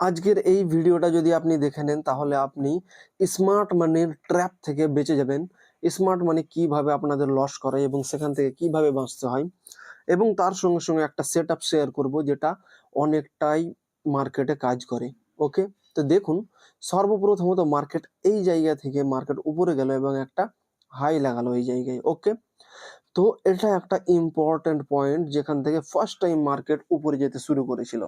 আজকের এই ভিডিওটা যদি আপনি দেখে নেন, তাহলে আপনি স্মার্ট মানির ট্র্যাপ থেকে বেঁচে যাবেন। স্মার্ট মানি কীভাবে আপনাদের লস করে এবং সেখান থেকে কীভাবে বাঁচতে হয়? এবং তার সঙ্গে সঙ্গে একটা সেট আপ শেয়ার করব, যেটা অনেকটাই মার্কেটে কাজ করে ওকে তো দেখুন, সর্বপ্রথমত মার্কেট এই জায়গা থেকে মার্কেট উপরে গেল এবং একটা হাই লাগালো এই জায়গায় ওকে তো এটা একটা ইম্পর্ট্যান্ট পয়েন্ট যেখান থেকে ফার্স্ট টাইম মার্কেট উপরে যেতে শুরু করেছিল।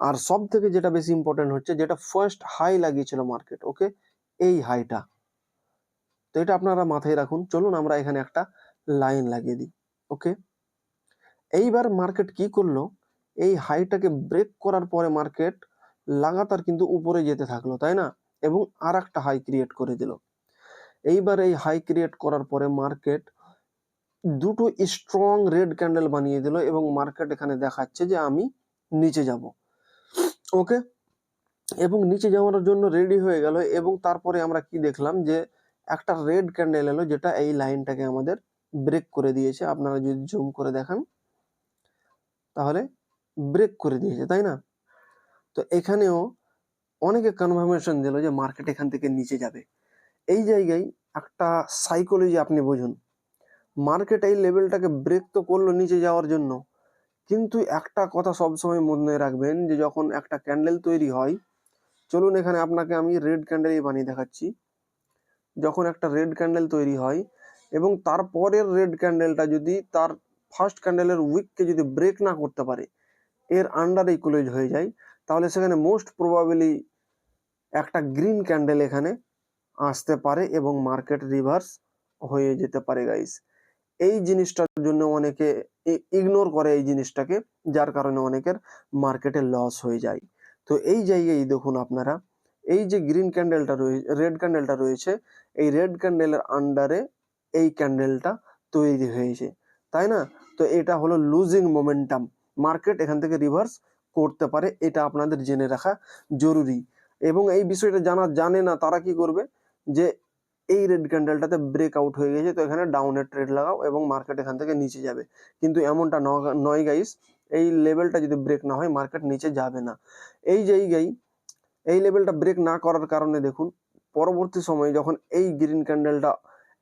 আর সব থেকে যেটা বেশি ইম্পর্টেন্ট হচ্ছে যেটা ফার্স্ট হাই লাগিয়েছিল মার্কেট ওকে এই হাইটা তো এটা আপনারা মাথায় রাখুন। চলুন আমরা এখানে একটা লাইন লাগিয়ে দিই ওকে এইবার মার্কেট কি করল? এই হাইটাকে ব্রেক করার পরে মার্কেট লাগাতার কিন্তু উপরে যেতে থাকল, তাই না? এবং আর একটা হাই ক্রিয়েট করে দিল। এইবার এই হাই ক্রিয়েট করার পরে মার্কেট দুটো স্ট্রং রেড ক্যান্ডেল বানিয়ে দিল এবং মার্কেট এখানে দেখাচ্ছে যে আমি নিচে যাব। ওকে? এবং নিচে যাওয়ার জন্য রেডি হয়ে গেল এবং তারপরে আমরা কি দেখলাম যে একটা রেড ক্যান্ডেল এলো যেটা এই লাইনটাকে আমাদের ব্রেক করে দিয়েছে। আপনারা যদি জুম করে দেখান, তাহলে ব্রেক করে দিয়েছে, তাই না? তো এখানেও অনেকে কনফার্মেশন দিল যে মার্কেট এখান থেকে নিচে যাবে। এই জায়গায় একটা সাইকোলজি আপনি বুঝুন। মার্কেট এই লেভেলটাকে ব্রেক তো করল নিচে যাওয়ার জন্য। কিন্তু একটা কথা সবসময় মনে রাখবেন যে যখন একটা ক্যান্ডেল তৈরি হয়, চলুন এখানে আপনাকে আমি রেড ক্যান্ডেলই বানিয়ে দেখাচ্ছি। যখন একটা রেড ক্যান্ডেল তৈরি হয় এবং তারপরের রেড ক্যান্ডেলটা যদি তার ফার্স্ট ক্যান্ডেলের উইককে যদি ব্রেক না করতে পারে, এর আন্ডারে ক্লোজ হয়ে যায়, তাহলে সেখানে মোস্ট প্রবাবলি একটা গ্রিন ক্যান্ডেল এখানে আসতে পারে এবং মার্কেট রিভার্স হয়ে যেতে পারে গাইস এই জিনিসটার জন্য অনেকে ইগনোর করে এই জিনিসটাকে, যার কারণে অনেকের মার্কেটে লস হয়ে যায়। তো এই জায়গায় দেখুন আপনারা, এই যে গ্রিন ক্যান্ডেলটা রয়েছে রেড ক্যান্ডেলটা রয়েছে, এই রেড ক্যান্ডেলের আন্ডারে এই ক্যান্ডেলটা তৈরি হয়েছে। তাই না? তো এটা হলো লুজিং মোমেন্টাম মার্কেট এখান থেকে রিভার্স করতে পারে, এটা আপনাদের জেনে রাখা জরুরি। এবং এই বিষয়টা জানা, জানে না তারা কি করবে? যে এই রেড ক্যান্ডেলটাতে ব্রেক আউট হয়ে গেছে, তো এখানে ডাউনের ট্রেড লাগাও এবং মার্কেট এখান থেকে নিচে যাবে। কিন্তু এমনটা নয় গাইস এই লেভেলটা যদি ব্রেক না হয় মার্কেট নিচে যাবে না। এই জায়গায়, এই লেভেলটা ব্রেক না করার কারণে দেখুন, পরবর্তী সময়ে যখন এই গ্রিন ক্যান্ডেলটা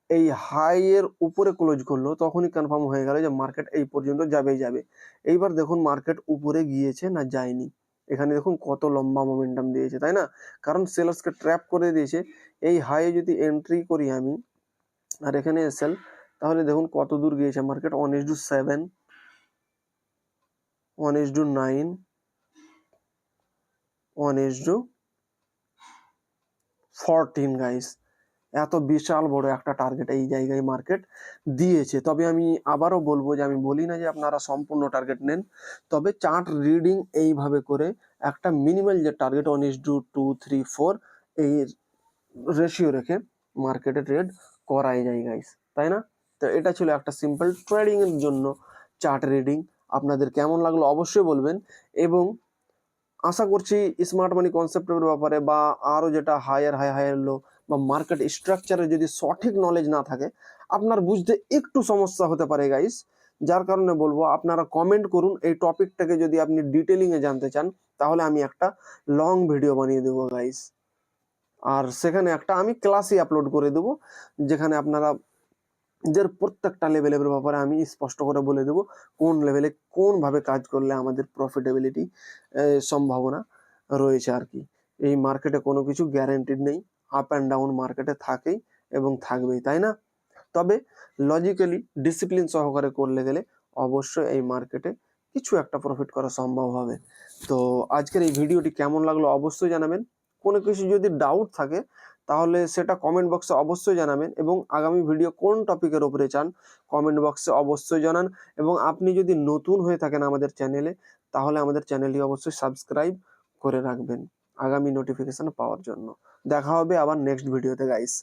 এই হাইয়ের উপরে ক্লোজ করল, তখনই কনফার্ম হয়ে গেল যে মার্কেট এই পর্যন্ত যাবেই যাবে। এইবার দেখুন মার্কেট উপরে গিয়েছে না যায়নি। এখানে দেখুন কত লম্বা মোমেন্টাম দিয়েছে, তাই না? কারণ সেলার্সকে ট্র্যাপ করে দিয়েছে। এই হাইয়ে যদি এন্ট্রি করি আমি, আর এখানে এসেল তাহলে দেখুন কত দূর গিয়েছে market one is to seven one is to nine one is to fourteen guys এত বিশাল বড় একটা টার্গেট এই জায়গায় মার্কেট দিয়েছে। তবে আমি আবারও বলব যে, আমি বলি না যে আপনারা সম্পূর্ণ টার্গেট নেন, তবে চার্ট রিডিং এইভাবে করে একটা মিনিমাল যে target one is to two two three এই রেশিও রেখে মার্কেটে ট্রেড করাই যায় গাইস তাই না? তো এটা ছিল একটা সিম্পল ট্রেডিং এর জন্য চার্ট রিডিং আপনাদের কেমন লাগল অবশ্যই বলবেন এবং আশা করছি স্মার্ট মানি কনসেপ্টের ব্যাপারে বা আরও যেটা হায়ার হাই হায়ার লো বা মার্কেট স্ট্রাকচারে যদি সঠিক নলেজ না থাকে, আপনার বুঝতে একটু সমস্যা হতে পারে গাইস যার কারণে বলব, আপনারা কমেন্ট করুন, এই টপিকটাকে যদি আপনি ডিটেলিংয়ে জানতে চান, তাহলে আমি একটা লং ভিডিও বানিয়ে দেবো গাইস আর সেখানে একটা আমি ক্লাসই আপলোড করে দেবো, যেখানে আপনারা যে প্রত্যেকটা লেভেলের ব্যাপারে আমি স্পষ্ট করে বলে দেবো, কোন লেভেলে কোনভাবে কাজ করলে আমাদের প্রফিটেবিলিটি সম্ভাবনা রয়েছে আর কি। এই মার্কেটে কোনো কিছু গ্যারেন্টিড নেই আপ অ্যান্ড ডাউন মার্কেটে থাকেই এবং থাকবেই, তাই না? তবে লজিক্যালি ডিসিপ্লিন সহকারে করলে গেলে অবশ্যই এই মার্কেটে কিছু একটা প্রফিট করা সম্ভব হবে। তো আজকের এই ভিডিওটি কেমন লাগল অবশ্যই জানাবেন। কোনো কিছু যদি ডাউট থাকে, তাহলে সেটা কমেন্ট বক্সে অবশ্যই জানাবেন এবং আগামী ভিডিও কোন টপিকের ওপরে চান কমেন্ট বক্সে অবশ্যই জানান এবং আপনি যদি নতুন হয়ে থাকেন আমাদের চ্যানেলে তাহলে আমাদের চ্যানেলটি অবশ্যই সাবস্ক্রাইব করে রাখবেন। আগামী নোটিফিকেশন পাওয়ার জন্য। দেখা হবে আবার নেক্সট ভিডিওতে গাইস